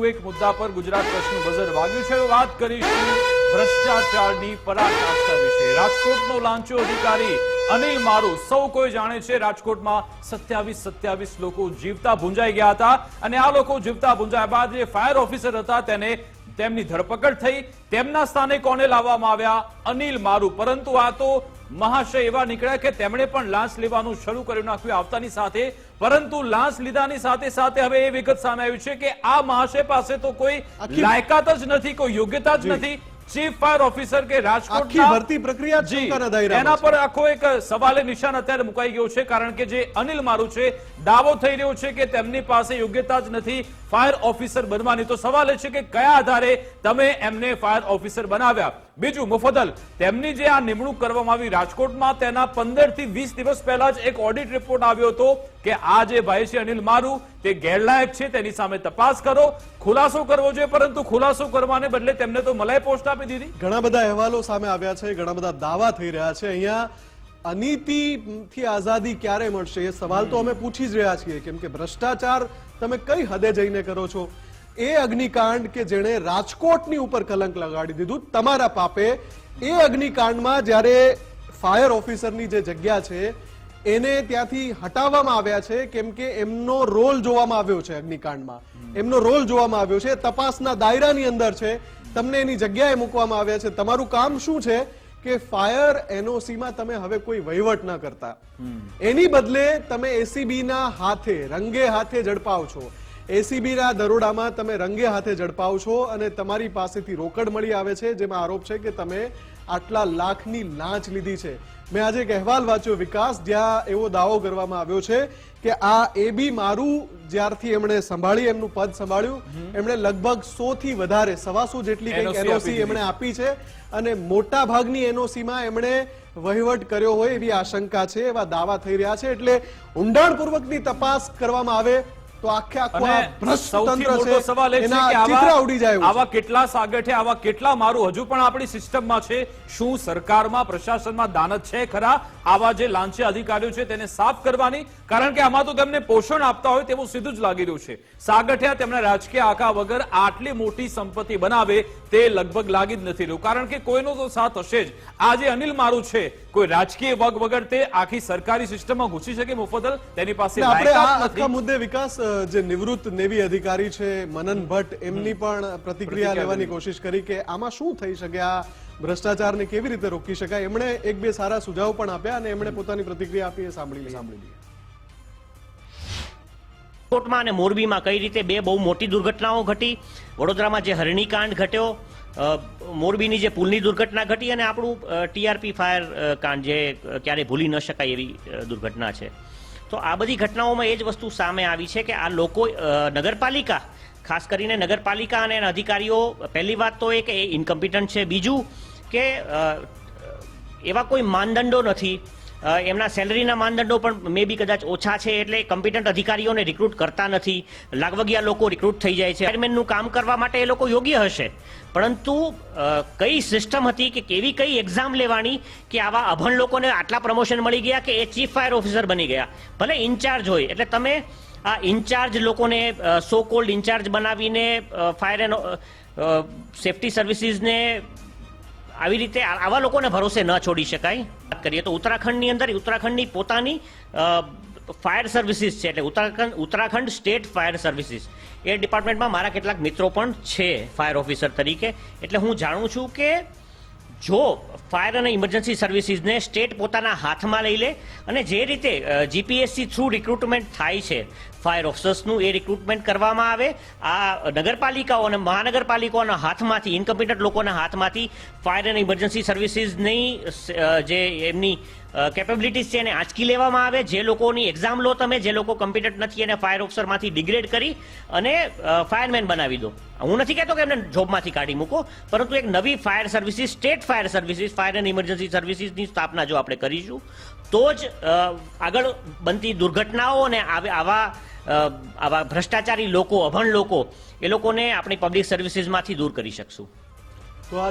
એક મુદ્દા પર ગુજરાત પ્રશ્ન બઝર વાગ્યું છે, વાત કરીશું ભ્રષ્ટાચારની પરાકાષ્ઠા વિશે. રાજકોટનો લાંચો અધિકારી અનિલ મારુ સૌ કોઈ જાણે છે, રાજકોટમાં સત્યાવીસ સત્યાવીસ લોકો જીવતા ભૂંજાઈ ગયા હતા અને આ લોકો જીવતા ભૂંજાયા બાદ જે ફાયર ઓફિસર હતા તેને તેમની ધરપકડ થઈ. તેમના સ્થાને કોને લાવવામાં આવ્યા? અનિલ મારુ. પરંતુ આ તો મહાશય એવા નીકળ્યા કે તેમણે પણ લાંચ લેવાનું શરૂ કરી નાખ્યું આવતાની સાથે. પરંતુ લાંચ લીધાની સાથે સાથે હવે એ વિગત સામે આવ્યું છે કે આ મહાશય પાસે તો કોઈ લાયકાત જ નથી કોઈ યોગ્યતા જ. નથી. ચીફ ફાયર ઓફિસર કે ભરતી પ્રક્રિયા દાયરામાં એના પર આખો એક સવાલે નિશાન અત્યારે મુકાઈ ગયો છે કારણ કે જે અનિલ મારુ છે દાવો થઈ રહ્યો છે કે તેમની પાસે યોગ્યતા જ નથી ફાયર ઓફિસર બનવાની. તો સવાલ એ છે કે કયા આધારે તમે એમને ફાયર ઓફિસર બનાવ્યા? બીજું મુફદલ તેમની જે આ નિમણૂક કરવામાં આવી રાજકોટમાં તેના પંદરથી વીસ દિવસ પહેલા જ એક ઓડિટ રિપોર્ટ આવ્યો હતો કે આ જે ભાઈ છે અનિલ મારુ તે ગેરલાયક છે તેની સામે તપાસ કરો ખુલાસો કરવો જોઈએ પરંતુ ખુલાસો કરવાને બદલે તેમને તો મલાઈ આપી દીધી? ઘણા બધા અહેવાલો સામે આવ્યા છે, ઘણા બધા દાવા થઈ રહ્યા છે. અહીંયા અનીતિથી આઝાદી ક્યારે મળશે એ સવાલ તો અમે પૂછી જ રહ્યા છીએ. કેમ કે ભ્રષ્ટાચાર તમે કઈ હદે જઈને કરો છો? એ અગ્નિકાંડ કે જેણે રાજકોટની ઉપર કલંક લગાડી દીધું, તમારા પાપે. એ અગ્નિકાંડમાં જ્યારે ફાયર ઓફિસરની જે જગ્યા છે, એને ત્યાંથી હટાવવામાં આવ્યા છે, કેમ કે એમનો રોલ જોવામાં આવ્યો છે અગ્નિકાંડમાં. એમનો રોલ જોવામાં આવ્યો છે તપાસના દાયરાની અંદર છે. તમને એની જગ્યાએ મૂકવામાં આવ્યા છે. તમારું કામ શું છે કે ફાયર એનઓસી માં તમે હવે કોઈ વહીવટ ન કરતા. એની બદલે તમે એસીબી ના હાથે રંગે હાથે ઝડપાવ છો. એસીબી ના દરોડામાં તમે રંગે હાથે ઝડપાવ છો અને તમારી પાસેથી રોકડ મળી આવે છે જેમાં આરોપ છે કે તમે આટલા લાખની લાંચ લીધી છે. મેં આજે એક અહેવાલ વાંચ્યો વિકાસ જ્યાં એવો દાવો કરવામાં આવ્યો છે કે આ એ બી મારું જ્યારથી એમણે સંભાળી એમનું પદ સંભાળ્યું. એમણે લગભગ સો થી વધારે સવાસો જેટલી કંઈક એનઓસી એમણે આપી છે અને મોટા ભાગની એનઓસીમાં એમણે વહીવટ કર્યો હોય એવી આશંકા છે એવા દાવા થઈ રહ્યા છે. એટલે ઊંડાણપૂર્વકની તપાસ કરવામાં આવે. તો આખે આખું આ ભ્રષ્ટ તંત્ર મોટો સવાલ એ છે કે આવા ઉડી જાય આવા કેટલા સાગઠે આવા કેટલા મારું હજુ પણ આપણી સિસ્ટમમાં છે. શું સરકારમાં પ્રશાસનમાં દાનત છે ખરા? આવા જે લાંચે અધિકારીઓ છે તેને સાફ કરવાની. કારણ કે આમાં તો તેમને પોષણ આપતા હોય તેવું સીધું જ લાગી રહ્યું છે. સાગઠિયા તેમના રાજકીય આખા વગર આટલી મોટી સંપત્તિ બનાવે તે લગભગ લાગી જ નથી રહ્યું. કારણ કે કોઈનો તો સાથ હશે જ. આ જે અનિલ મારું છે કોઈ રાજકીય વગ વગર તે આખી સરકારી સિસ્ટમમાં ઘૂસી શકે મુફદલ તેની પાસે આપણે આ આખા મુદ્દે વિકાસ જે નિવૃત્ત નેવી અધિકારી છે મનન ભટ્ટ એમની પણ પ્રતિક્રિયા લેવાની કોશિશ કરી કે આમાં શું થઈ શકે આ ભ્રષ્ટાચારને કેવી રીતે રોકી શકાય? એમણે એક બે સારા સુઝાવ પણ આપ્યા અને એમણે પોતાની પ્રતિક્રિયા આપી એ સાંભળી સાંભળી રાજકોટમાં અને મોરબીમાં કઈ રીતે બે બહુ મોટી દુર્ઘટનાઓ ઘટી? વડોદરામાં જે હરણીકાંડ ઘટ્યો મોરબીની જે પુલની દુર્ઘટના ઘટી અને આપણું ટીઆરપી ફાયર કાંડ જે ક્યારેય ભૂલી ન શકાય એવી દુર્ઘટના છે. તો આ બધી ઘટનાઓમાં એ જ વસ્તુ સામે આવી છે કે આ લોકો નગરપાલિકા, ખાસ કરીને નગરપાલિકા અને અધિકારીઓ, પહેલી વાત તો એ કે એ ઇન્કમ્પિટન્ટ છે. બીજું કે એવા કોઈ માનદંડો નથી. એમના સેલરીના માનદંડો પણ મે બી કદાચ ઓછા છે એટલે કમ્પિટન્ટ અધિકારીઓને રિક્રુટ કરતા નથી. લાગવગિયા લોકો રિક્રુટ થઈ જાય છે. ચેરમેનનું કામ કરવા માટે એ લોકો યોગ્ય હશે. પરંતુ કઈ સિસ્ટમ હતી કે કેવી કઈ એક્ઝામ લેવાની કે આવા અભણ લોકોને આટલા પ્રમોશન મળી ગયા કે એ ચીફ ફાયર ઓફિસર બની ગયા? ભલે ઇન્ચાર્જ હોય. એટલે તમે આ ઇન્ચાર્જ લોકોને સો કોલ્ડ ઇન્ચાર્જ બનાવીને ફાયર એન્ડ સેફટી સર્વિસીસને આવી રીતે આવા લોકોને ભરોસે ન છોડી શકાય. વાત કરીએ તો ઉત્તરાખંડની અંદર ઉત્તરાખંડની પોતાની ફાયર સર્વિસીસ છે એટલે Uttarakhand Uttarakhand state fire services. એ ડિપાર્ટમેન્ટમાં મારા કેટલાક મિત્રો પણ છે ફાયર ઓફિસર તરીકે. એટલે હું જાણું છું કે જો ફાયર અને ઇમરજન્સી સર્વિસીસને સ્ટેટ પોતાના હાથમાં લઈ લે અને જે રીતે જીપીએસસી થ્રુ રિક્રુટમેન્ટ થાય છે ફાયર ઓફિસર્સનું એ રિક્રુટમેન્ટ કરવામાં આવે. આ નગરપાલિકાઓ અને મહાનગરપાલિકાઓના હાથમાંથી ઇન્કમ્પિટન્ટ લોકોના હાથમાંથી ફાયર અને ઇમરજન્સી સર્વિસીસની જે એમની કેપેબિલિટીઝ છે એને આંચકી લેવામાં આવે. જે લોકોની એક્ઝામ લો તમે, જે લોકો કમ્પિટન્ટ નથી એને ફાયર ઓફિસરમાંથી ડિગ્રેડ કરી અને ફાયરમેન બનાવી દો. હું નથી કહેતો કે એમને જોબમાંથી કાઢી મૂકો, પરંતુ એક નવી fire services state fire services fire and emergency સર્વિસીસની સ્થાપના જો આપણે કરીશું, તો જ આગળ બનતી દુર્ઘટનાઓ અને આવા આવા ભ્રષ્ટાચારી લોકો અભણ લોકો એ લોકોને આપણી પબ્લિક સર્વિસીસમાંથી દૂર કરી શકશું.